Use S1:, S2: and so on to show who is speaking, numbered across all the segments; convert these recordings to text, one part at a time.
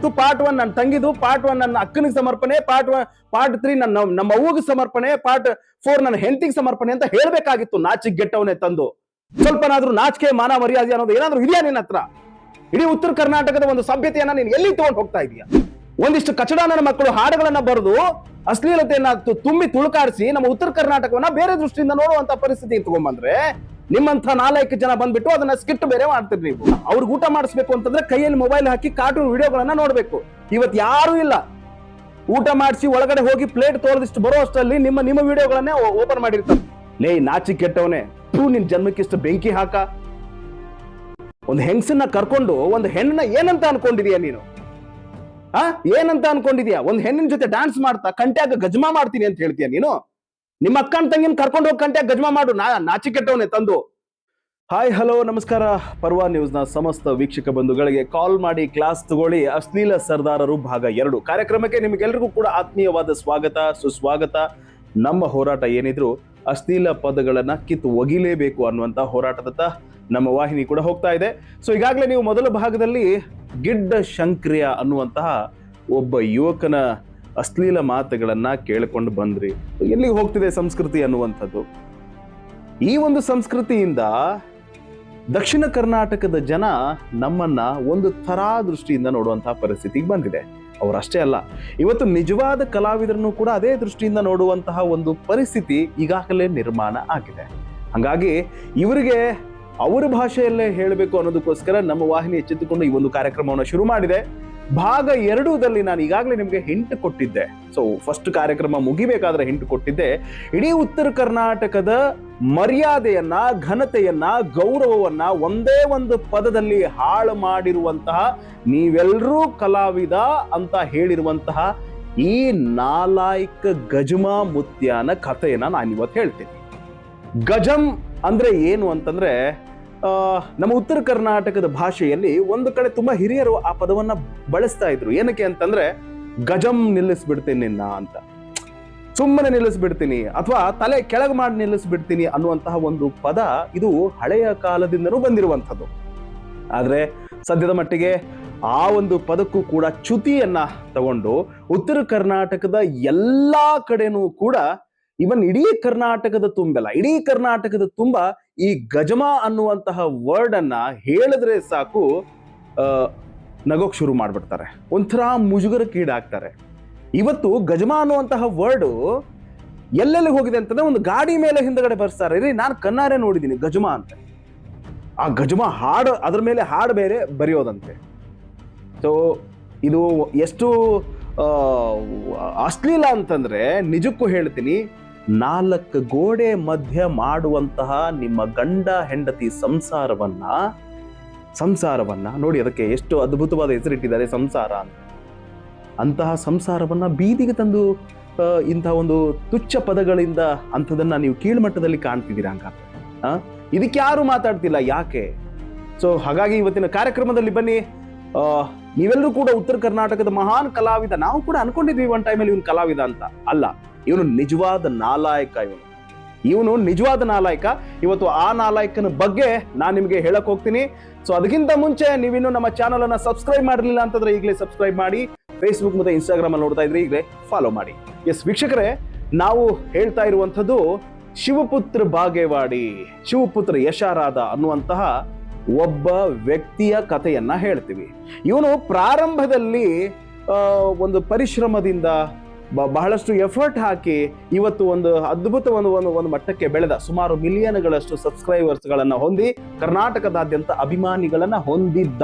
S1: ಇತ್ತು part one ನನ್ನ ತಂಗಿದು part one ನನ್ನ ಅಕ್ಕನಿಗೆ ಸಮರ್ಪಣೆ ಪಾರ್ಟ್ ಒನ್ ಪಾರ್ಟ್ ತ್ರೀ ನನ್ನ ನಮ್ಮ ಅವ್ವಗೆ ಸಮರ್ಪಣೆ ಪಾರ್ಟ್ ಫೋರ್ ನನ್ನ ಹೆಂಡತಿಗೆ ಸಮರ್ಪಣೆ ಅಂತ ಹೇಳ್ಬೇಕಾಗಿತ್ತು ನಾಚಿಕ್ ಗೆಟ್ಟವನೇ ತಂದು. ಸ್ವಲ್ಪನಾದ್ರೂ ನಾಚಿಕೆ ಮಾನ ಮರ್ಯಾದೆ ಅನ್ನೋದು ಏನಾದ್ರೂ ಇದೆಯಾ ನಿನ್ನ ಹತ್ರ? ಇಡೀ ಉತ್ತರ ಕರ್ನಾಟಕದ ಒಂದು ಸಭ್ಯತೆಯನ್ನ ನೀನು ಎಲ್ಲಿ ತಗೊಂಡು ಹೋಗ್ತಾ ಇದೀಯ? ಒಂದಿಷ್ಟು ಕಚಡಾನನ ಮಕ್ಕಳು ಹಾಡುಗಳನ್ನ ಬರೆದು ಅಶ್ಲೀಲತೆಯನ್ನ ತುಂಬಿ ತುಳುಕಾಡಿಸಿ ನಮ್ಮ ಉತ್ತರ ಕರ್ನಾಟಕವನ್ನ ಬೇರೆ ದೃಷ್ಟಿಯಿಂದ ನೋಡುವಂತ ಪರಿಸ್ಥಿತಿ ತಗೊಂಡ್ಬಂದ್ರೆ ನಿಮ್ಮಂತ ನಾಲ್ಕು ಜನ ಬಂದ್ಬಿಟ್ಟು ಅದನ್ನ ಸ್ಕಿಟ್ ಬೇರೆ ಮಾಡ್ತೀರಿ ನೀವು. ಅವ್ರಿಗೆ ಊಟ ಮಾಡಿಸ್ಬೇಕು ಅಂತಂದ್ರೆ ಕೈಯಲ್ಲಿ ಮೊಬೈಲ್ ಹಾಕಿ ಕಾರ್ಟೂನ್ ವಿಡಿಯೋಗಳನ್ನ ನೋಡ್ಬೇಕು. ಇವತ್ ಯಾರು ಇಲ್ಲ. ಊಟ ಮಾಡಿಸಿ ಒಳಗಡೆ ಹೋಗಿ ಪ್ಲೇಟ್ ತೋರಿದಿಷ್ಟು ಬರೋ ಅಷ್ಟರಲ್ಲಿ ನಿಮ್ಮ ನಿಮ್ಮ ವಿಡಿಯೋಗಳನ್ನೇ ಓಪನ್ ಮಾಡಿರ್ತಾರೆ. ಲೇ ನಾಚಿ ಕೆಟ್ಟವನೇ. ತೂ ನಿನ್ ಜನ್ಮಕ್ಕಿಷ್ಟು ಬೆಂಕಿ ಹಾಕ. ಒಂದು ಹೆಂಗಸನ್ನ ಕರ್ಕೊಂಡು, ಒಂದು ಹೆಣ್ಣನ್ನ ಏನಂತ ಅನ್ಕೊಂಡಿದೀಯ ನೀನು? ಆ? ಏನಂತ ಅನ್ಕೊಂಡಿದ್ಯಾ? ಒಂದ್ ಹೆಣ್ಣಿನ ಜೊತೆ ಡಾನ್ಸ್ ಮಾಡ್ತಾ, ಕಂಟ್ಯಾಗ ಗಜ್ಮಾ ಮಾಡ್ತೀನಿ ಅಂತ ಹೇಳ್ತೀಯ ನೀನು? ನಿಮ್ಮ ಅಕ್ಕನ ತಂಗಿನ ಕರ್ಕೊಂಡು ಹೋಗಿ ಕಂಟ್ಯಾಗ ಗಜ್ಮಾ ಮಾಡು, ನಾ ನಾಚಿ ಕೆಟ್ಟವನೇ ತಂದು. ಹಾಯ್ ಹಲೋ ನಮಸ್ಕಾರ. ಪರ್ವಾ ನ್ಯೂಸ್ನ ಸಮಸ್ತ ವೀಕ್ಷಕ ಬಂಧುಗಳಿಗೆ ಕಾಲ್ ಮಾಡಿ ಕ್ಲಾಸ್ ತಗೊಳ್ಳಿ. ಅಶ್ಲೀಲ ಸರ್ದಾರರು ಭಾಗ ಎರಡು. ಕಾರ್ಯಕ್ರಮಕ್ಕೆ ನಿಮಗೆಲ್ಲರಿಗೂ ಕೂಡ ಆತ್ಮೀಯವಾದ ಸ್ವಾಗತ, ಸುಸ್ವಾಗತ. ನಮ್ಮ ಹೋರಾಟ ಏನಿದ್ರು ಅಶ್ಲೀಲ ಪದಗಳನ್ನ ಕಿತ್ತು ಒಗಿಲೇಬೇಕು ಅನ್ನುವಂತ ಹೋರಾಟದತ್ತ ನಮ್ಮ ವಾಹಿನಿ ಕೂಡ ಹೋಗ್ತಾ ಇದೆ. ಸೊ ಈಗಾಗಲೇ ನೀವು ಮೊದಲ ಭಾಗದಲ್ಲಿ ಗಿಡ್ಡ ಶಂಕ್ರಿಯ ಅನ್ನುವಂತಹ ಒಬ್ಬ ಯುವಕನ ಅಶ್ಲೀಲ ಮಾತುಗಳನ್ನ ಕೇಳಿಕೊಂಡು ಬಂದ್ರಿ. ಎಲ್ಲಿಗೆ ಹೋಗ್ತಿದೆ ಸಂಸ್ಕೃತಿ ಅನ್ನುವಂಥದ್ದು? ಈ ಒಂದು ಸಂಸ್ಕೃತಿಯಿಂದ ದಕ್ಷಿಣ ಕರ್ನಾಟಕದ ಜನ ನಮ್ಮನ್ನ ಒಂದು ಥರಾ ದೃಷ್ಟಿಯಿಂದ ನೋಡುವಂತಹ ಪರಿಸ್ಥಿತಿಗೆ ಬಂದಿದೆ. ಅವರಷ್ಟೇ ಅಲ್ಲ, ಇವತ್ತು ನಿಜವಾದ ಕಲಾವಿದರನ್ನು ಕೂಡ ಅದೇ ದೃಷ್ಟಿಯಿಂದ ನೋಡುವಂತಹ ಒಂದು ಪರಿಸ್ಥಿತಿ ಈಗಾಗಲೇ ನಿರ್ಮಾಣ ಆಗಿದೆ. ಹಾಗಾಗಿ, ಇವರಿಗೆ ಅವರ ಭಾಷೆಯಲ್ಲೇ ಹೇಳಬೇಕು ಅನ್ನೋದಕ್ಕೋಸ್ಕರ ನಮ್ಮ ವಾಹಿನಿ ಎಚ್ಚೆತ್ತುಕೊಂಡು ಈ ಒಂದು ಕಾರ್ಯಕ್ರಮವನ್ನು ಶುರು ಮಾಡಿದೆ. ಭಾಗ ಎರಡೂದಲ್ಲಿ ನಾನು ಈಗಾಗಲೇ ನಿಮಗೆ ಹಿಂಟ್ ಕೊಟ್ಟಿದ್ದೆ. ಸೊ ಫಸ್ಟ್ ಕಾರ್ಯಕ್ರಮ ಮುಗಿಬೇಕಾದ್ರೆ ಹಿಂಟ್ ಕೊಟ್ಟಿದ್ದೆ. ಇಡೀ ಉತ್ತರ ಕರ್ನಾಟಕದ ಮರ್ಯಾದೆಯನ್ನ, ಘನತೆಯನ್ನ, ಗೌರವವನ್ನ ಒಂದೇ ಒಂದು ಪದದಲ್ಲಿ ಹಾಳು ಮಾಡಿರುವಂತಹ ನೀವೆಲ್ಲರೂ ಕಲಾವಿದ ಅಂತ ಹೇಳಿರುವಂತಹ ಈ ನಾಲಾಯ್ಕ ಗಜಮಾ ಮುತ್ಯಾನ ಕಥೆಯನ್ನ ನಾನು ಇವತ್ತು ಹೇಳ್ತೀನಿ. ಗಜಂ ಅಂದ್ರೆ ಏನು ಅಂತಂದ್ರೆ ನಮ್ಮ ಉತ್ತರ ಕರ್ನಾಟಕದ ಭಾಷೆಯಲ್ಲಿ ಒಂದು ಕಡೆ ತುಂಬಾ ಹಿರಿಯರು ಆ ಪದವನ್ನ ಬಳಸ್ತಾ ಇದ್ರು. ಏನಕ್ಕೆ ಅಂತಂದ್ರೆ, ಗಜಂ ನಿಲ್ಲಿಸ್ಬಿಡ್ತೀನಿ ನಿನ್ನ ಅಂತ. ಸುಮ್ಮನೆ ನಿಲ್ಲಿಸ್ಬಿಡ್ತೀನಿ ಅಥವಾ ತಲೆ ಕೆಳಗೆ ಮಾಡಿ ನಿಲ್ಲಿಸ್ಬಿಡ್ತೀನಿ ಅನ್ನುವಂತಹ ಒಂದು ಪದ ಇದು ಹಳೆಯ ಕಾಲದಿಂದನೂ ಬಂದಿರುವಂಥದ್ದು. ಆದ್ರೆ ಸದ್ಯದ ಮಟ್ಟಿಗೆ ಆ ಒಂದು ಪದಕ್ಕೂ ಕೂಡ ಚ್ಯುತಿಯನ್ನ ತಗೊಂಡು ಉತ್ತರ ಕರ್ನಾಟಕದ ಎಲ್ಲಾ ಕಡೆನೂ ಕೂಡ ಇವನ್ ಇಡೀ ಕರ್ನಾಟಕದ ತುಂಬೆಲ್ಲ ಇಡೀ ಕರ್ನಾಟಕದ ತುಂಬ ಈ ಗಜಮ ಅನ್ನುವಂತಹ ವರ್ಡ್ ಅನ್ನ ಹೇಳಿದ್ರೆ ಸಾಕು ನಗೋಕ್ ಶುರು ಮಾಡ್ಬಿಡ್ತಾರೆ. ಒಂಥರ ಮುಜುಗರಕ್ಕೀಡಾಗ್ತಾರೆ ಇವತ್ತು ಗಜಮ ಅನ್ನುವಂತಹ ವರ್ಡು ಎಲ್ಲೆಲ್ಲಿ ಹೋಗಿದೆ ಅಂತಂದ್ರೆ ಒಂದು ಗಾಡಿ ಮೇಲೆ ಹಿಂದಗಡೆ ಬರ್ಸ್ತಾರೆ. ರೀ, ನಾನು ಕಣ್ಣಾರೆ ನೋಡಿದ್ದೀನಿ ಗಜಮ ಅಂತ. ಆ ಗಜಮ ಹಾಡು, ಅದ್ರ ಮೇಲೆ ಹಾಡು ಬೇರೆ ಬರೆಯೋದಂತೆ. ಸೊ ಇದು ಎಷ್ಟು ಅಶ್ಲೀಲ ಅಂತಂದ್ರೆ ನಿಜಕ್ಕೂ ಹೇಳ್ತೀನಿ ನಾಲ್ಕು ಗೋಡೆ ಮಧ್ಯ ಮಾಡುವಂತಹ ನಿಮ್ಮ ಗಂಡ ಹೆಂಡತಿ ಸಂಸಾರವನ್ನ ಸಂಸಾರವನ್ನ, ನೋಡಿ ಅದಕ್ಕೆ ಎಷ್ಟು ಅದ್ಭುತವಾದ ಹೆಸರಿಟ್ಟಿದ್ದಾರೆ ಸಂಸಾರ ಅಂತ. ಅಂತಹ ಸಂಸಾರವನ್ನ ಬೀದಿಗೆ ತಂದು ಇಂತಹ ಒಂದು ತುಚ್ಛ ಪದಗಳಿಂದ ಅಂಥದನ್ನ ನೀವು ಕೀಳ್ಮಟ್ಟದಲ್ಲಿ ಕಾಣ್ತಿದ್ದೀರಾ ಹಂಗ ಆ? ಇದಕ್ಕೆ ಯಾರು ಮಾತಾಡ್ತಿಲ್ಲ, ಯಾಕೆ? ಸೊ ಹಾಗಾಗಿ ಇವತ್ತಿನ ಕಾರ್ಯಕ್ರಮದಲ್ಲಿ ಬನ್ನಿ. ನೀವೆಲ್ಲರೂ ಕೂಡ ಉತ್ತರ ಕರ್ನಾಟಕದ ಮಹಾನ್ ಕಲಾವಿದ. ನಾವು ಕೂಡ ಅನ್ಕೊಂಡಿದ್ವಿ ಒನ್ ಟೈಮಲ್ಲಿ ಇವನು ಕಲಾವಿದ ಅಂತ. ಅಲ್ಲ ಇವನು ನಿಜವಾದ ನಾಲಾಯಕ ಇವನು. ಇವನು ನಿಜವಾದ ನಾಲಾಯಕ. ಇವತ್ತು ಆ ನಾಲಾಯಕನ ಬಗ್ಗೆ ನಾನು ನಿಮಗೆ ಹೇಳಕ್ ಹೋಗ್ತೀನಿ. ಸೊ ಅದಕ್ಕಿಂತ ಮುಂಚೆ ನೀವಿನ್ನು ನಮ್ಮ ಚಾನಲ್ ಅನ್ನ ಸಬ್ಸ್ಕ್ರೈಬ್ ಮಾಡಿರ್ಲಿಲ್ಲ ಅಂತಂದ್ರೆ ಈಗಲೇ ಸಬ್ಸ್ಕ್ರೈಬ್ ಮಾಡಿ. ಫೇಸ್ಬುಕ್ ಮತ್ತೆ ಇನ್ಸ್ಟಾಗ್ರಾಮ್ ಅಲ್ಲಿ ನೋಡ್ತಾ ಇದ್ರೆ ಈಗಲೇ ಫಾಲೋ ಮಾಡಿ. ಎಸ್ ವೀಕ್ಷಕರೇ, ನಾವು ಹೇಳ್ತಾ ಇರುವಂಥದ್ದು ಶಿವಪುತ್ರ ಬಾಗೇವಾಡಿ, ಶಿವಪುತ್ರ ಯಶಾರಾದ ಅನ್ನುವಂತಹ ಒಬ್ಬ ವ್ಯಕ್ತಿಯ ಕಥೆಯನ್ನ ಹೇಳ್ತೀವಿ. ಇವನು ಪ್ರಾರಂಭದಲ್ಲಿ ಒಂದು ಪರಿಶ್ರಮದಿಂದ ಬಹಳಷ್ಟು ಎಫರ್ಟ್ ಹಾಕಿ ಇವತ್ತು ಒಂದು ಅದ್ಭುತ ಒಂದು ಒಂದು ಒಂದು ಮಟ್ಟಕ್ಕೆ ಬೆಳೆದ ಸುಮಾರು ಮಿಲಿಯನ್ಗಳಷ್ಟು ಸಬ್ಸ್ಕ್ರೈಬರ್ಸ್ಗಳನ್ನ ಹೊಂದಿ ಕರ್ನಾಟಕದಾದ್ಯಂತ ಅಭಿಮಾನಿಗಳನ್ನ ಹೊಂದಿದ್ದ.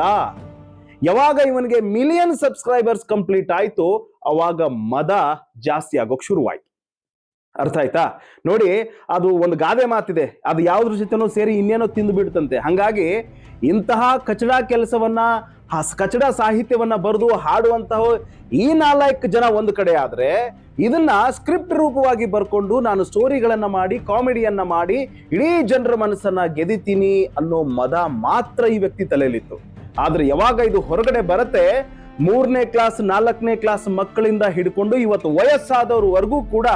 S1: ಯಾವಾಗ ಇವನಿಗೆ ಮಿಲಿಯನ್ ಸಬ್ಸ್ಕ್ರೈಬರ್ಸ್ ಕಂಪ್ಲೀಟ್ ಆಯ್ತು, ಅವಾಗ ಮದ ಜಾಸ್ತಿ ಆಗೋಕ್ ಶುರುವಾಯ್ತು. ಅರ್ಥ ಆಯ್ತಾ? ನೋಡಿ, ಅದು ಒಂದು ಗಾದೆ ಮಾತಿದೆ. ಅದು ಯಾವ್ದ್ರ ಜೊತೆನೋ ಸೇರಿ ಇನ್ನೇನೋ ತಿಂದು ಬಿಡ್ತಂತೆ. ಹಂಗಾಗಿ ಇಂತಹ ಕಚಡಾ ಕೆಲಸವನ್ನ ಕಚಡ ಸಾಹಿತ್ಯವನ್ನ ಬರೆದು ಹಾಡುವಂತಹ ಈ ನಾಲ್ಕು ಜನ ಒಂದು ಕಡೆ ಆದ್ರೆ ಇದನ್ನ ಸ್ಕ್ರಿಪ್ಟ್ ರೂಪವಾಗಿ ಬರ್ಕೊಂಡು ನಾನು ಸ್ಟೋರಿಗಳನ್ನ ಮಾಡಿ, ಕಾಮಿಡಿಯನ್ನ ಮಾಡಿ, ಇಡೀ ಜನರ ಮನಸ್ಸನ್ನ ಗೆದಿತೀನಿ ಅನ್ನೋ ಮದ ಮಾತ್ರ ಈ ವ್ಯಕ್ತಿ ತಲೆಯಲ್ಲಿತ್ತು. ಆದ್ರೆ ಯಾವಾಗ ಇದು ಹೊರಗಡೆ ಬರತ್ತೆ, ಮೂರನೇ ಕ್ಲಾಸ್, ನಾಲ್ಕನೇ ಕ್ಲಾಸ್ ಮಕ್ಕಳಿಂದ ಹಿಡ್ಕೊಂಡು ಇವತ್ತು ವಯಸ್ಸಾದವ್ರವರೆಗೂ ಕೂಡ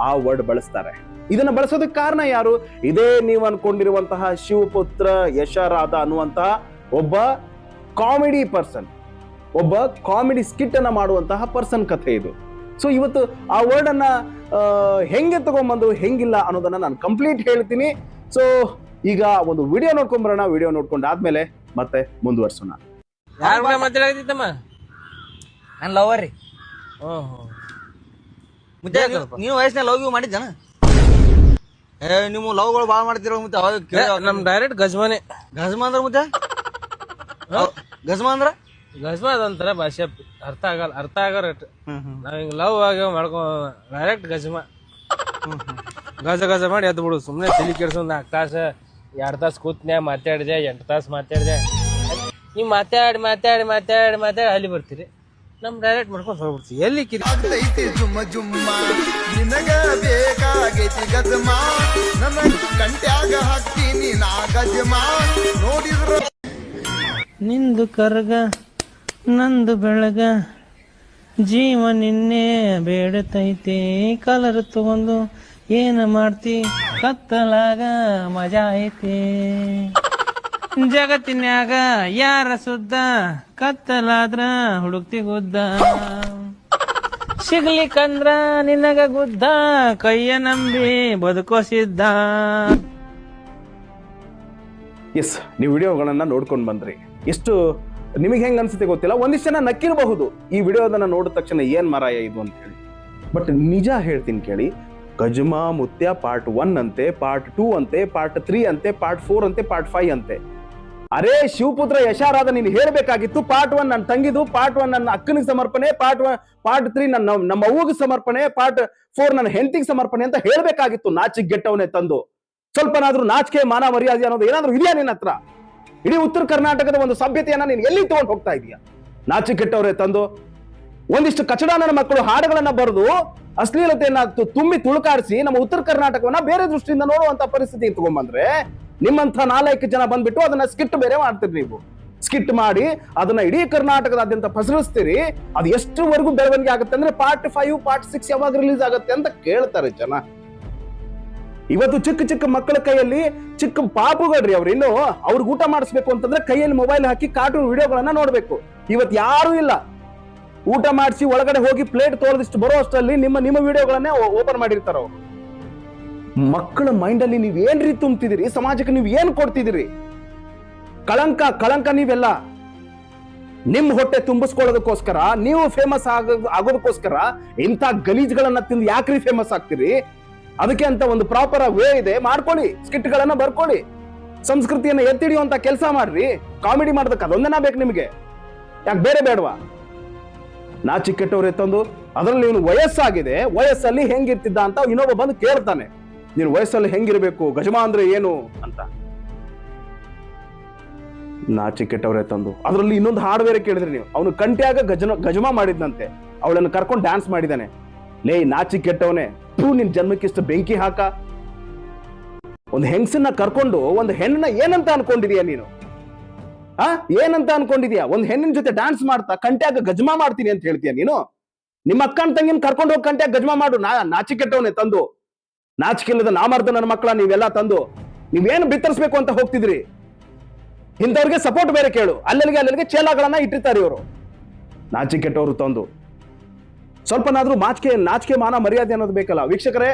S1: ಆ ವರ್ಡ್ ಬಳಸ್ತಾರೆ. ಇದನ್ನ ಬಳಸೋದಕ್ಕೆ ಕಾರಣ ಯಾರು? ಇದೇ ನೀವು ಅನ್ಕೊಂಡಿರುವಂತಹ ಶಿವಪುತ್ರ ಯಶರಾಧ ಅನ್ನುವಂತಹ ಒಬ್ಬ ಕಾಮಿಡಿ ಪರ್ಸನ್. ಒಬ್ಬ ಕಾಮಿಡಿ ಸ್ಕಿಟ್ ಅನ್ನ ಮಾಡುವಂತಹ ಪರ್ಸನ್ ಕಥೆ ಇದು. ಸೊ ಇವತ್ತು ಆ ವರ್ಡ್ ಅನ್ನ ಹೆಂಗೆ ತಗೊಂಬಂದು ಹೆಂಗಿಲ್ಲ ಅನ್ನೋದನ್ನ ನಾನು ಕಂಪ್ಲೀಟ್ ಹೇಳ್ತೀನಿ. ಸೊ ಈಗ ಒಂದು ವಿಡಿಯೋ ನೋಡ್ಕೊಂಬರೋಣ. ವಿಡಿಯೋ ನೋಡ್ಕೊಂಡಾದ್ಮೇಲೆ ಮತ್ತೆ ಮುಂದುವರ್ಸೋಣ.
S2: ಯಾರ ಕೂಡ ಮಾತಾಡಕತ್ತಿತ್ತಮ್ಮ
S3: ನನ್ ಲವರ್ ರೀ. ನೀವು ವಯಸ್ಸಿನ ಲವ್ ಗಿವ್ ಮಾಡಿದ್ದಾನ? ಏ ನೀವು ಲವ್ಗಳು ಭಾಳ ಮಾಡ್ತಿರೋ ಮತ್ತೆ ಅವಾಗ
S2: ನಮ್ ಡೈರೆಕ್ಟ್ ಗಜ್ಮಾನೆ.
S3: ಗಜ್ಮಾ ಅಂದ್ರೆ ಮುದ್ದೆ? ಗಜಮ ಅಂದ್ರ?
S2: ಗಜ್ಮಾ ಅದೊಂಥರ ಭಾಷೆ ಅರ್ಥ ಆಗಲ್ಲ ಅರ್ಥ ಆಗೋ ರೇಟ್. ನಾವ್ ಹಿಂಗ್ ಲವ್ ಆಗಿ ಮಾಡ್ಕೊ ಡೈರೆಕ್ಟ್ ಗಜ್ಮಾ. ಗಜ ಗಜ ಮಾಡಿ ಎದ್ದು ಬಿಡು ಸುಮ್ನೆ ತಲೆ ಕೆಡ್ಸೊಂದ್ ನಾಲ್ಕು ತಾಸು ಎರಡು ತಾಸು ಕೂತ್ನ್ಯಾ ಮಾತಾಡಿದೆ ಎಂಟು ತಾಸು ಮಾತಾಡಿದೆ. ನೀವು ಮಾತಾಡಿ ಮಾತಾಡಿ ಮಾತಾಡಿ ಮಾತಾಡಿ ಅಲ್ಲಿ ಬರ್ತೀರಿ. ನಮ್ ಡೈರೆಕ್ಟ್ ಮಾಡ್ಕೊಂಡು ಹೋಗ್ಬಿಡ್ತೀವಿ. ಎಲ್ಲಿ ಕಿರಿ
S4: ಆಗ್ತೈತಿ ಜುಮ್ಮ ಜುಮ್ಮ ನಿನಗ ಬೇಕಾಗೈತಿ ಗಜಮ. ನನ್ನ ಕಂಟ್ಯಾಗ ಹಾಕ್ತೀನಿ ನಾ ಗಜಮ. ನೋಡಿದ್ರ
S2: ನಿಂದು ಕರ್ಗ, ನಂದು ಬೆಳಗ. ಜೀವ ನಿನ್ನೆ ಬೇಡತೈತೆ, ಕಲರ್ ತಗೊಂಡು ಏನ ಮಾಡ್ತಿ? ಕತ್ತಲಾಗ ಮಜಾ ಐತಿ. ಜಗತ್ತಿನ್ಯಾಗ ಯಾರ ಸುದ್ದ? ಕತ್ತಲಾದ್ರ ಹುಡುಕ್ತಿ ಗುದ್ದ. ಸಿಗ್ಲಿಕ್ಕಂದ್ರ ನಿನಗ ಗುದ್ದ, ಕೈಯ ನಂಬಿ ಬದುಕೋ ಸಿದ್ದ.
S1: ಎಸ್, ನೀವು ವಿಡಿಯೋಗಳನ್ನ ನೋಡ್ಕೊಂಡು ಬಂದ್ರಿ. ಎಷ್ಟು ನಿಮಗೆ ಹೆಂಗ್ ಅನ್ಸುತ್ತೆ ಗೊತ್ತಿಲ್ಲ. ಒಂದಿಷ್ಟು ಜನ ನಕ್ಕಿರಬಹುದು. ಈ ವಿಡಿಯೋದನ್ನ ನೋಡಿದ ತಕ್ಷಣ ಏನ್ ಮರಾಯ ಇದು ಅಂತ ಹೇಳಿ. ಬಟ್ ನಿಜ ಹೇಳ್ತೀನಿ ಕೇಳಿ, ಗಜಮಾ ಮುತ್ಯ ಪಾರ್ಟ್ ಒನ್ ಅಂತೆ ಪಾರ್ಟ್ ಟೂ ಅಂತೆ ಪಾರ್ಟ್ ತ್ರೀ ಅಂತೆ ಪಾರ್ಟ್ ಫೋರ್ ಅಂತೆ ಪಾರ್ಟ್ ಫೈವ್ ಅಂತೆ. ಅರೇ ಶಿವಪುತ್ರ ಯಶಾರಾದ ನೀನು ಹೇಳ್ಬೇಕಾಗಿತ್ತು ಪಾರ್ಟ್ ಒನ್ ನನ್ನ ತಂಗಿದು ಪಾರ್ಟ್ ಒನ್ ನನ್ನ ಅಕ್ಕನಿಗೆ ಸಮರ್ಪಣೆ ಪಾರ್ಟ್ ಒನ್ ಪಾರ್ಟ್ ತ್ರೀ ನನ್ನ ನಮ್ಮ ಅವ್ವಗೆ ಸಮರ್ಪಣೆ ಪಾರ್ಟ್ ಫೋರ್ ನನ್ನ ಹೆಂಡತಿಗೆ ಸಮರ್ಪಣೆ ಅಂತ ಹೇಳ್ಬೇಕಾಗಿತ್ತು ನಾಚಿಕ್ ಗೆಟ್ಟವನೇ ತಂದು. ಸ್ವಲ್ಪನಾದ್ರೂ ನಾಚಿಕೆ ಮಾನ ಮರ್ಯಾದೆ ಅನ್ನೋದು ಏನಾದ್ರೂ ಇದೆಯಾ ನಿನ್ನ ಹತ್ರ? ಇಡೀ ಉತ್ತರ ಕರ್ನಾಟಕದ ಒಂದು ಸಭ್ಯತೆಯನ್ನ ನೀನು ಎಲ್ಲಿ ತಗೊಂಡು ಹೋಗ್ತಾ ಇದೀಯ? ನಾಚಿಕೆಟ್ಟವರೇ ತಂದು, ಒಂದಿಷ್ಟು ಕಚಡಾನನ ಮಕ್ಕಳು ಹಾಡುಗಳನ್ನ ಬರೆದು ಅಶ್ಲೀಲತೆಯನ್ನ ತುಂಬಿ ತುಳುಕಾಡಿಸಿ ನಮ್ಮ ಉತ್ತರ ಕರ್ನಾಟಕವನ್ನ ಬೇರೆ ದೃಷ್ಟಿಯಿಂದ ನೋಡುವಂತ ಪರಿಸ್ಥಿತಿ ತಗೊಂಡ್ಬಂದ್ರೆ ನಿಮ್ಮಂತ ನಾಲ್ಕು ಜನ ಬಂದ್ಬಿಟ್ಟು ಅದನ್ನ ಸ್ಕಿಟ್ ಬೇರೆ ಮಾಡ್ತೀರಿ ನೀವು. ಸ್ಕಿಟ್ ಮಾಡಿ ಅದನ್ನ ಇಡೀ ಕರ್ನಾಟಕದಾದ್ಯಂತ ಪಸರಿಸ್ತೀರಿ. ಅದು ಎಷ್ಟುವರೆಗೂ ಬೆಳವಣಿಗೆ ಆಗುತ್ತೆ ಅಂದ್ರೆ ಪಾರ್ಟ್ ಫೈವ್ ಪಾರ್ಟ್ ಸಿಕ್ಸ್ ಯಾವಾಗ ರಿಲೀಸ್ ಆಗುತ್ತೆ ಅಂತ ಕೇಳ್ತಾರೆ ಜನ. ಇವತ್ತು ಚಿಕ್ಕ ಚಿಕ್ಕ ಮಕ್ಕಳ ಕೈಯಲ್ಲಿ ಚಿಕ್ಕ ಪಾಪುಗಳ್ರಿ ಅವ್ರು. ಇನ್ನು ಅವ್ರಿಗೆ ಊಟ ಮಾಡಿಸ್ಬೇಕು ಅಂತಂದ್ರೆ ಕೈಯಲ್ಲಿ ಮೊಬೈಲ್ ಹಾಕಿ ಕಾರ್ಟೂನ್ ವಿಡಿಯೋಗಳನ್ನ ನೋಡ್ಬೇಕು. ಇವತ್ತು ಯಾರು ಇಲ್ಲ. ಊಟ ಮಾಡಿಸಿ ಒಳಗಡೆ ಹೋಗಿ ಪ್ಲೇಟ್ ತೋರ್ದಿಷ್ಟು ಬರೋ ಅಷ್ಟರಲ್ಲಿ ನಿಮ್ಮ ನಿಮ್ಮ ವಿಡಿಯೋಗಳನ್ನೇ ಓಪನ್ ಮಾಡಿರ್ತಾರ ಅವರು. ಮಕ್ಕಳ ಮೈಂಡ್ ಅಲ್ಲಿ ನೀವ್ ಏನ್ರಿ ತುಂಬ್ತಿದಿರಿ ಸಮಾಜಕ್ಕೆ ನೀವ್ ಏನ್ ಕೊಡ್ತಿದಿರಿ ಕಳಂಕ ಕಳಂಕ ನೀವೆಲ್ಲ. ನಿಮ್ ಹೊಟ್ಟೆ ತುಂಬಿಸ್ಕೊಳ್ಳೋದಕ್ಕೋಸ್ಕರ, ನೀವು ಫೇಮಸ್ ಆಗ, ಆಗೋದಕ್ಕೋಸ್ಕರ ಇಂಥ ಗಲೀಜ್ಗಳನ್ನ ತಿಂದು ಯಾಕ್ರಿ ಫೇಮಸ್ ಆಗ್ತೀರಿ? ಅದಕ್ಕೆ ಅಂತ ಒಂದು ಪ್ರಾಪರ್ ವೇ ಇದೆ. ಮಾಡ್ಕೊಳ್ಳಿ. ಸ್ಕಿಟ್ ಗಳನ್ನ ಬರ್ಕೊಳ್ಳಿ. ಸಂಸ್ಕೃತಿಯನ್ನ ಎತ್ತಿಡಿಯುವಂತ ಕೆಲಸ ಮಾಡ್ರಿ. ಕಾಮಿಡಿ ಮಾಡ್ದಕ್ಕ ಅದೊಂದೇನ ಬೇಕು ನಿಮಗೆ. ಯಾಕೆ ಬೇರೆ ಬೇಡವಾ? ನಾ ಚಿಕ್ಕಟ್ಟವ್ರು ಎತ್ತೊಂದು ಅದರಲ್ಲಿ ಇವನು ವಯಸ್ಸಾಗಿದೆ. ವಯಸ್ಸಲ್ಲಿ ಹೆಂಗಿರ್ತಿದ್ದ ಅಂತ ಇನ್ನೊಬ್ಬ ಬಂದು ಕೇಳ್ತಾನೆ. ನೀನು ವಯಸ್ಸಲ್ಲಿ ಹೆಂಗಿರ್ಬೇಕು? ಗಜಮಾ ಅಂದ್ರೆ ಏನು? ಅಂತ. ನಾ ಚಿಕ್ಕಟ್ಟವ್ರೆ ತಂದು, ಅದರಲ್ಲಿ ಇನ್ನೊಂದು ಹಾಡು ಬೇರೆ ಕೇಳಿದ್ರಿ ನೀವು. ಅವನು ಕಂಟ್ಯಾಗ ಗಜನ, ಗಜಮಾ ಮಾಡಿದ್ನಂತೆ. ಅವಳನ್ನು ಕರ್ಕೊಂಡು ಡ್ಯಾನ್ಸ್ ಮಾಡಿದಾನೆ ಲೇ ನಾಚಿ ಕೆಟ್ಟವನೇ. ತೂ ನಿನ್ ಜನ್ಮಕ್ಕಿಷ್ಟು ಬೆಂಕಿ ಹಾಕ. ಒಂದು ಹೆಂಗಸನ್ನ ಕರ್ಕೊಂಡು, ಒಂದು ಹೆಣ್ಣನ್ನ ಏನಂತ ಅನ್ಕೊಂಡಿದೀಯ ನೀನು? ಆ? ಏನಂತ ಅನ್ಕೊಂಡಿದ್ಯಾ? ಒಂದು ಹೆಣ್ಣಿನ ಜೊತೆ ಡ್ಯಾನ್ಸ್ ಮಾಡ್ತಾ, ಕಂಟ್ಯಾಗ ಗಜಮಾ ಮಾಡ್ತೀನಿ ಅಂತ ಹೇಳ್ತೀಯ ನೀನು? ನಿಮ್ಮ ಅಕ್ಕನ ತಂಗಿನ ಕರ್ಕೊಂಡು ಹೋಗಿ ಕಂಟ್ಯಾಗ ಗಜಮಾ ಮಾಡು. ನಾ, ನಾಚಿ ಕೆಟ್ಟವನೇ ತಂದು. ನಾಚಿಕಿಲ್ಲದ ನಾಮರ್ದ ನನ್ನ ಮಕ್ಕಳ ನೀವೆಲ್ಲ ತಂದು. ನೀವೇನು ಬಿತ್ತರಿಸ್ಬೇಕು ಅಂತ ಹೋಗ್ತಿದ್ರಿ? ಇಂಥವ್ರಿಗೆ ಸಪೋರ್ಟ್ ಬೇರೆ ಕೇಳು. ಅಲ್ಲಲ್ಲಿಗೆ ಅಲ್ಲಲ್ಲಿಗೆ ಚೇಲಾಗಳನ್ನ ಇಟ್ಟಿರ್ತಾರೆ ಇವರು. ನಾಚಿ ಕೆಟ್ಟವರು ತಂದು. ಸ್ವಲ್ಪನಾದ್ರೂ ಮಾಚಿಕೆ, ನಾಚಿಕೆ, ಮಾನ, ಮರ್ಯಾದೆ ಅನ್ನೋದು ಬೇಕಲ್ಲ. ವೀಕ್ಷಕರೇ,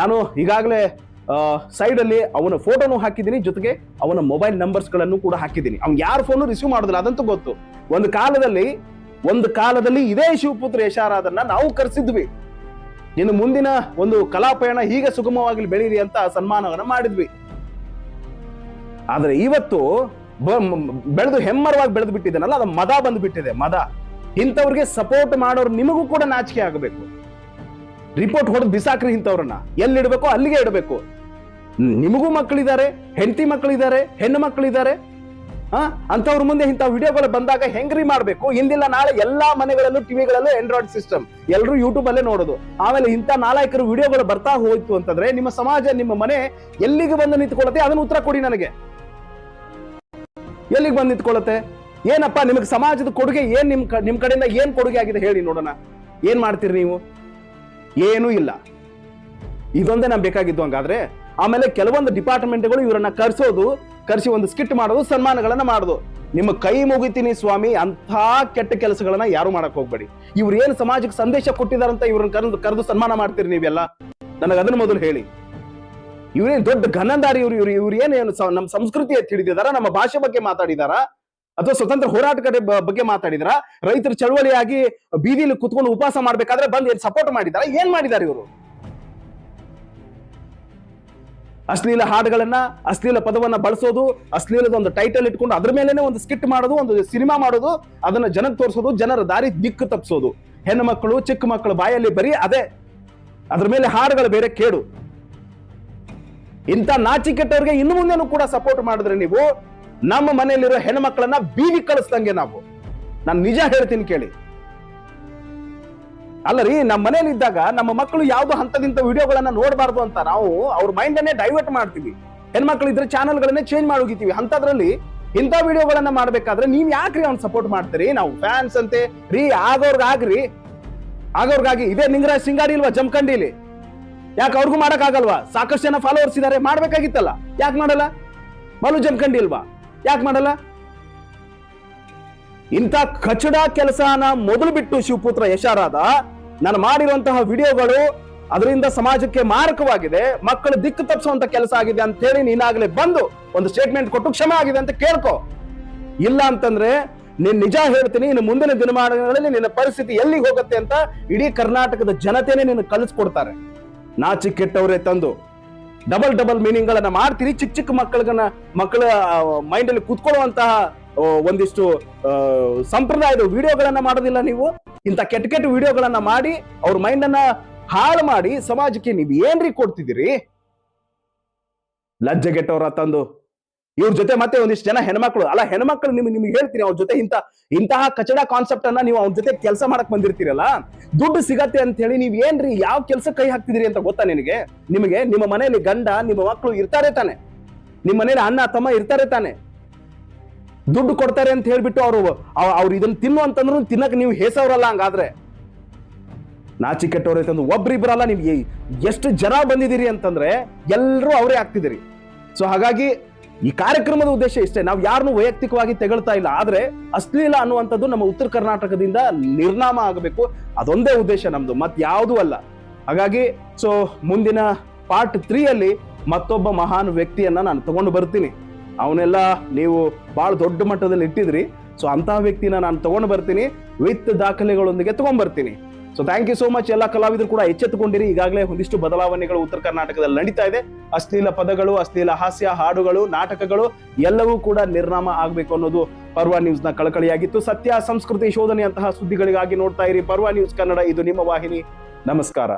S1: ನಾನು ಈಗಾಗಲೇ ಸೈಡ್ ಅಲ್ಲಿ ಅವನ ಫೋಟೋನು ಹಾಕಿದ್ದೀನಿ. ಜೊತೆಗೆ ಅವನ ಮೊಬೈಲ್ ನಂಬರ್ಸ್ಗಳನ್ನು ಕೂಡ ಹಾಕಿದ್ದೀನಿ. ಅವ್ನು ಯಾರ ಫೋನು ರಿಸೀವ್ ಮಾಡೋದಿಲ್ಲ, ಅದಂತೂ ಗೊತ್ತು. ಒಂದು ಕಾಲದಲ್ಲಿ ಒಂದು ಕಾಲದಲ್ಲಿ ಇದೇ ಶಿವಪುತ್ರ ಯಶಾರಾದನ್ನ ನಾವು ಕರೆಸಿದ್ವಿ. ಇನ್ನು ಮುಂದಿನ ಒಂದು ಕಲಾಪಯಣ ಹೀಗೆ ಸುಗಮವಾಗಿ ಬೆಳೀರಿ ಅಂತ ಸನ್ಮಾನವನ್ನ ಮಾಡಿದ್ವಿ. ಆದರೆ ಇವತ್ತು ಬೆಳೆದು ಹೆಮ್ಮರವಾಗಿ ಬೆಳೆದು ಬಿಟ್ಟಿದ್ದೇನಲ್ಲ ಅದು ಮದ ಬಂದ್ಬಿಟ್ಟಿದೆ, ಮದ. ಇಂಥವ್ರಿಗೆ ಸಪೋರ್ಟ್ ಮಾಡೋರು ನಿಮಗೂ ಕೂಡ ನಾಚಿಕೆ ಆಗಬೇಕು. ರಿಪೋರ್ಟ್ ಹೊಡೆದು ಬಿಸಾಕ್ರಿ ಇಂಥವ್ರನ್ನ. ಇಡಬೇಕು ಅಲ್ಲಿಗೆ ಇಡಬೇಕು. ನಿಮಗೂ ಮಕ್ಕಳಿದ್ದಾರೆ, ಹೆಂಡತಿ ಮಕ್ಕಳಿದ್ದಾರೆ, ಹೆಣ್ಣು ಮಕ್ಕಳಿದ್ದಾರೆ. ಆ ಅಂಥವ್ರ ಮುಂದೆ ಇಂಥ ವಿಡಿಯೋಗಳು ಬಂದಾಗ ಹೆಂಗ್ರಿ ಮಾಡ್ಬೇಕು? ಇಂದಿಲ್ಲ ನಾಳೆ ಎಲ್ಲಾ ಮನೆಗಳಲ್ಲೂ, ಟಿವಿಗಳಲ್ಲೂ ಆಂಡ್ರಾಯ್ಡ್ ಸಿಸ್ಟಮ್ ಎಲ್ಲರೂ ಯೂಟ್ಯೂಬ್ ಅಲ್ಲೇ ನೋಡೋದು. ಆಮೇಲೆ ಇಂಥ ನಾಲ್ಕರು ವಿಡಿಯೋಗಳು ಬರ್ತಾ ಹೋಯ್ತು ಅಂತಂದ್ರೆ ನಿಮ್ಮ ಸಮಾಜ, ನಿಮ್ಮ ಮನೆ ಎಲ್ಲಿಗೆ ಬಂದು ನಿಂತ್ಕೊಳ್ಳುತ್ತೆ? ಅದನ್ನ ಉತ್ತರ ಕೊಡಿ ನನಗೆ. ಎಲ್ಲಿಗೆ ಬಂದು ನಿಂತ್ಕೊಳ್ಳುತ್ತೆ? ಏನಪ್ಪ, ನಿಮಗೆ ಸಮಾಜದ ಕೊಡುಗೆ ಏನ್ ನಿಮ್ ನಿಮ್ಮ ನಿಮ್ ಕಡೆಯಿಂದ ಏನ್ ಕೊಡುಗೆ ಆಗಿದೆ ಹೇಳಿ ನೋಡೋಣ. ಏನ್ ಮಾಡ್ತೀರಿ ನೀವು? ಏನೂ ಇಲ್ಲ. ಇದೊಂದೇ ನಮ್ಗೆ ಬೇಕಾಗಿದ್ದು ಹಂಗಾದ್ರೆ, ಆಮೇಲೆ ಕೆಲವೊಂದು ಡಿಪಾರ್ಟ್ಮೆಂಟ್ಗಳು ಇವರನ್ನ ಕರ್ಸೋದು, ಕರ್ಸಿ ಒಂದು ಸ್ಕಿಟ್ ಮಾಡೋದು, ಸನ್ಮಾನಗಳನ್ನ ಮಾಡೋದು. ನಿಮ್ಮ ಕೈ ಮುಗಿತೀನಿ ಸ್ವಾಮಿ, ಅಂಥ ಕೆಟ್ಟ ಕೆಲಸಗಳನ್ನ ಯಾರು ಮಾಡಕ್ ಹೋಗ್ಬೇಡಿ. ಇವ್ರು ಏನ್ ಸಮಾಜಕ್ಕೆ ಸಂದೇಶ ಕೊಟ್ಟಿದಾರಂತ ಇವ್ರನ್ನ ಕರೆದು ಕರೆದು ಸನ್ಮಾನ ಮಾಡ್ತೀರಿ ನೀವೆಲ್ಲ? ನನಗೆ ಅದನ್ನ ಮೊದಲು ಹೇಳಿ. ಇವ್ರೇನ್ ದೊಡ್ಡ ಘನಂದಾರಿ ಇವ್ರು ಇವ್ರು ಇವ್ರು ಏನೇನು ನಮ್ಮ ಸಂಸ್ಕೃತಿ ಎತ್ತಿ ನಮ್ಮ ಭಾಷೆ ಬಗ್ಗೆ ಮಾತಾಡಿದಾರ? ಅಥವಾ ಸ್ವತಂತ್ರ ಹೋರಾಟಗಾರ ಬಗ್ಗೆ ಮಾತಾಡಿದ್ರ? ರೈತರ ಚಳವಳಿಯಾಗಿ ಬೀದಿಲಿ ಕುತ್ಕೊಂಡು ಉಪವಾಸ ಮಾಡ್ಬೇಕಾದ್ರೆ ಬಂದು ಸಪೋರ್ಟ್ ಮಾಡಿದಾರ ಏನ್ ಮಾಡಿದಾರೆ ಇವರು? ಅಶ್ಲೀಲ ಹಾಡುಗಳನ್ನ, ಅಶ್ಲೀಲ ಪದವನ್ನ ಬಳಸೋದು, ಅಶ್ಲೀಲದ ಒಂದು ಟೈಟಲ್ ಇಟ್ಕೊಂಡು ಅದ್ರ ಮೇಲೆನೆ ಒಂದು ಸ್ಕಿಟ್ ಮಾಡೋದು, ಒಂದು ಸಿನಿಮಾ ಮಾಡೋದು, ಅದನ್ನ ಜನಕ್ಕೆ ತೋರಿಸೋದು, ಜನರ ದಾರಿ ದಿಕ್ಕು ತಪ್ಪಿಸೋದು ಹೆಣ್ಣು ಮಕ್ಕಳು ಚಿಕ್ಕ ಮಕ್ಕಳು ಬಾಯಲ್ಲಿ ಬರೀ ಅದೇ. ಅದ್ರ ಮೇಲೆ ಹಾಡುಗಳು ಬೇರೆ ಕೇಡು. ಇಂಥ ನಾಚಿಕೆಟ್ಟವ್ರಿಗೆ ಇನ್ನು ಮುಂದೆನೂ ಕೂಡ ಸಪೋರ್ಟ್ ಮಾಡಿದ್ರೆ ನೀವು? ನಮ್ಮ ಮನೆಯಲ್ಲಿರೋ ಹೆಣ್ಮಕ್ಳನ್ನ ಬೀದಿ ಕಳಿಸ್ದಂಗೆ ನಾವು. ನಾನು ನಿಜ ಹೇಳ್ತೀನಿ ಕೇಳಿ. ಅಲ್ಲ ರೀ ನಮ್ಮ ಮನೇಲಿ ಇದ್ದಾಗ ನಮ್ಮ ಮಕ್ಕಳು ಯಾವ್ದು ಹಂತದಿಂದ ವಿಡಿಯೋಗಳನ್ನ ನೋಡಬಾರ್ದು ಅಂತ ನಾವು ಅವ್ರ ಮೈಂಡ್ ಅನ್ನೇ ಡೈವರ್ಟ್ ಮಾಡ್ತೀವಿ. ಹೆಣ್ಮಕ್ಳು ಇದ್ರೆ ಚಾನಲ್ಗಳನ್ನೇ ಚೇಂಜ್ ಮಾಡೋಗಿತೀವಿ ಅಂತದ್ರಲ್ಲಿ ಇಂಥ ವಿಡಿಯೋಗಳನ್ನ ಮಾಡ್ಬೇಕಾದ್ರೆ ನೀವ್ ಯಾಕ್ರಿ ಅವ್ನ್ ಸಪೋರ್ಟ್ ಮಾಡ್ತೀರಿ? ನಾವು ಫ್ಯಾನ್ಸ್ ಅಂತೆ. ರೀ, ಆಗೋರ್ಗಾಗ್ರಿ. ಆಗೋರ್ಗಾಗಿ ಇದೇ ನಿಂಗರಾಜ್ ಸಿಂಗಾಡಿ ಇಲ್ವಾ ಜಮಖಂಡಿಲಿ ಯಾಕೆ ಅವ್ರಿಗೂ ಮಾಡಕ್ ಆಗಲ್ವಾ ಸಾಕಷ್ಟು ಜನ ಫಾಲೋವರ್ಸ್ ಇದಾರೆ. ಮಾಡ್ಬೇಕಾಗಿತ್ತಲ್ಲ. ಯಾಕೆ ಮಾಡಲ್ಲ? ಮಲು ಜಮಖಂಡಿ ಇಲ್ವಾ? ಯಾಕೆ ಮಾಡಲ್ಲ? ಇಂಥ ಕಚಡ ಕೆಲಸನ ಮೊದಲು ಬಿಟ್ಟು ಶಿವಪುತ್ರ ಯಶಾರಾದ ನಾನು ಮಾಡಿರುವಂತಹ ವಿಡಿಯೋಗಳು ಅದರಿಂದ ಸಮಾಜಕ್ಕೆ ಮಾರಕವಾಗಿದೆ, ಮಕ್ಕಳು ದಿಕ್ಕು ತಪ್ಪಿಸುವಂತ ಕೆಲಸ ಆಗಿದೆ ಅಂತ ಹೇಳಿ ನೀನಾಗಲೇ ಬಂದು ಒಂದು ಸ್ಟೇಟ್ಮೆಂಟ್ ಕೊಟ್ಟು ಕ್ಷಮೆ ಆಗಿದೆ ಅಂತ ಕೇಳ್ಕೊ. ಇಲ್ಲ ಅಂತಂದ್ರೆ ನೀನ್ ನಿಜ ಹೇಳ್ತೀನಿ, ಇನ್ನು ಮುಂದಿನ ದಿನಮಾನಗಳಲ್ಲಿ ನಿನ್ನ ಪರಿಸ್ಥಿತಿ ಎಲ್ಲಿಗೆ ಹೋಗುತ್ತೆ ಅಂತ ಇಡೀ ಕರ್ನಾಟಕದ ಜನತೆನೇ ನಿನ್ನ ಕಲಿಸ್ಕೊಡ್ತಾರೆ ನಾಚಿ ಕೆಟ್ಟವರೇ ತಂದು. ಡಬಲ್ ಡಬಲ್ ಮೀನಿಂಗ್ ಗಳನ್ನ ಮಾಡ್ತೀರಿ ಚಿಕ್ಕ ಚಿಕ್ಕ ಮಕ್ಕಳನ್ನ ಮಕ್ಕಳ ಮೈಂಡ್ ಅಲ್ಲಿ ಕುತ್ಕೊಳ್ಳುವಂತಹ ಒಂದಿಷ್ಟು ಸಂಪ್ರದಾಯದ ವಿಡಿಯೋಗಳನ್ನ ಮಾಡೋದಿಲ್ಲ ನೀವು. ಇಂಥ ಕೆಟ್ಟ ಕೆಟ್ಟ ವಿಡಿಯೋಗಳನ್ನ ಮಾಡಿ, ಅವ್ರ ಮೈಂಡ್ ಅನ್ನ ಹಾಳು ಮಾಡಿ, ಸಮಾಜಕ್ಕೆ ನೀವು ಏನ್ರಿ ಕೊಡ್ತಿದ್ದೀರಿ? ಲಜ್ಜೆಗೆಟ್ಟವ್ರ ತಂದು. ಇವ್ರ ಜೊತೆ ಮತ್ತೆ ಒಂದಿಷ್ಟು ಜನ ಹೆಣ್ಮಕ್ಳು. ಅಲ್ಲ, ಹೆಣ್ಮಕ್ಳು ನಿಮ್ಗೆ ನಿಮ್ಗೆ ಹೇಳ್ತೀನಿ, ಅವ್ರ ಜೊತೆ ಇಂತ, ಇಂತಹ ಕಚಡ ಕಾನ್ಸೆಪ್ಟ್ ಅನ್ನ ನೀವು ಅವ್ರ ಜೊತೆ ಕೆಲಸ ಮಾಡಕ್ ಬಂದಿರ್ತೀರಲ್ಲ, ದುಡ್ಡು ಸಿಗತ್ತೆ ಅಂತ ಹೇಳಿ ನೀವ್ ಏನ್ರಿ ಯಾವ ಕೆಲಸ ಕೈ ಹಾಕ್ತಿದಿರಿ ಅಂತ ಗೊತ್ತಾ ನಿನಗೆ? ನಿಮಗೆ ನಿಮ್ಮ ಮನೆಯಲ್ಲಿ ಗಂಡ, ನಿಮ್ಮ ಮಕ್ಕಳು ಇರ್ತಾರೆ ತಾನೆ. ನಿಮ್ಮ ಮನೇಲಿ ಅಣ್ಣ, ತಮ್ಮ ಇರ್ತಾರೆ ತಾನೆ. ದುಡ್ಡು ಕೊಡ್ತಾರೆ ಅಂತ ಹೇಳ್ಬಿಟ್ಟು ಅವರು ಅವ್ರು ಇದನ್ನ ತಿನ್ನು ಅಂತಂದ್ರು ತಿನ್ನಕ್ ನೀವು ಹೇಸವ್ರಲ್ಲ ಹಂಗಾದ್ರೆ. ನಾಚಿ ಕೆಟ್ಟವ್ರೆ ತಂದು ಒಬ್ರಿಬ್ರಲ್ಲ ನೀವು ಎಷ್ಟು ಜನ ಬಂದಿದ್ದೀರಿ ಅಂತಂದ್ರೆ ಎಲ್ಲರೂ ಅವರೇ ಆಗ್ತಿದ್ದೀರಿ. ಸೊ ಹಾಗಾಗಿ ಈ ಕಾರ್ಯಕ್ರಮದ ಉದ್ದೇಶ ಇಷ್ಟೇ. ನಾವು ಯಾರನ್ನು ವೈಯಕ್ತಿಕವಾಗಿ ತೆಗಳ್ತಾ ಇಲ್ಲ. ಆದ್ರೆ ಅಶ್ಲೀಲ ಅನ್ನುವಂಥದ್ದು ನಮ್ಮ ಉತ್ತರ ಕರ್ನಾಟಕದಿಂದ ನಿರ್ನಾಮ ಆಗಬೇಕು. ಅದೊಂದೇ ಉದ್ದೇಶ ನಮ್ದು, ಮತ್ ಯಾವುದೂ ಅಲ್ಲ. ಹಾಗಾಗಿ ಸೊ ಮುಂದಿನ ಪಾರ್ಟ್ ತ್ರೀ ಅಲ್ಲಿ ಮತ್ತೊಬ್ಬ ಮಹಾನ್ ವ್ಯಕ್ತಿಯನ್ನ ನಾನು ತಗೊಂಡು ಬರ್ತೀನಿ. ಅವನ್ನೆಲ್ಲ ನೀವು ಬಹಳ ದೊಡ್ಡ ಮಟ್ಟದಲ್ಲಿ ಇಟ್ಟಿದ್ರಿ. ಸೊ ಅಂತಹ ವ್ಯಕ್ತಿನ ನಾನು ತಗೊಂಡು ಬರ್ತೀನಿ. ವಿತ್ ದಾಖಲೆಗಳೊಂದಿಗೆ ತಗೊಂಡ್ ಬರ್ತೀನಿ. So thank you so much ಎಲ್ಲ ಕಲಾವಿದರು ಕೂಡ ಎಚ್ಚೆತ್ತುಕೊಂಡಿರಿ. ಈಗಾಗಲೇ ಒಂದಿಷ್ಟು ಬದಲಾವಣೆಗಳು ಉತ್ತರ ಕರ್ನಾಟಕದಲ್ಲಿ ನಡೀತಾ ಇದೆ. ಅಶ್ಲೀಲ ಪದಗಳು, ಅಶ್ಲೀಲ ಹಾಸ್ಯ, ಹಾಡುಗಳು, ನಾಟಕಗಳು ಎಲ್ಲವೂ ಕೂಡ ನಿರ್ನಾಮ ಆಗಬೇಕು ಅನ್ನೋದು ಪರ್ವ ನ್ಯೂಸ್ನ ಕಳಕಳಿಯಾಗಿತ್ತು. ಸತ್ಯ, ಸಂಸ್ಕೃತಿ ಶೋಧನೆಯಂತಹ ಸುದ್ದಿಗಳಿಗಾಗಿ ನೋಡ್ತಾ ಇರಿ. ಪರ್ವ ನ್ಯೂಸ್ ಕನ್ನಡ, ಇದು ನಿಮ್ಮ ವಾಹಿನಿ. ನಮಸ್ಕಾರ.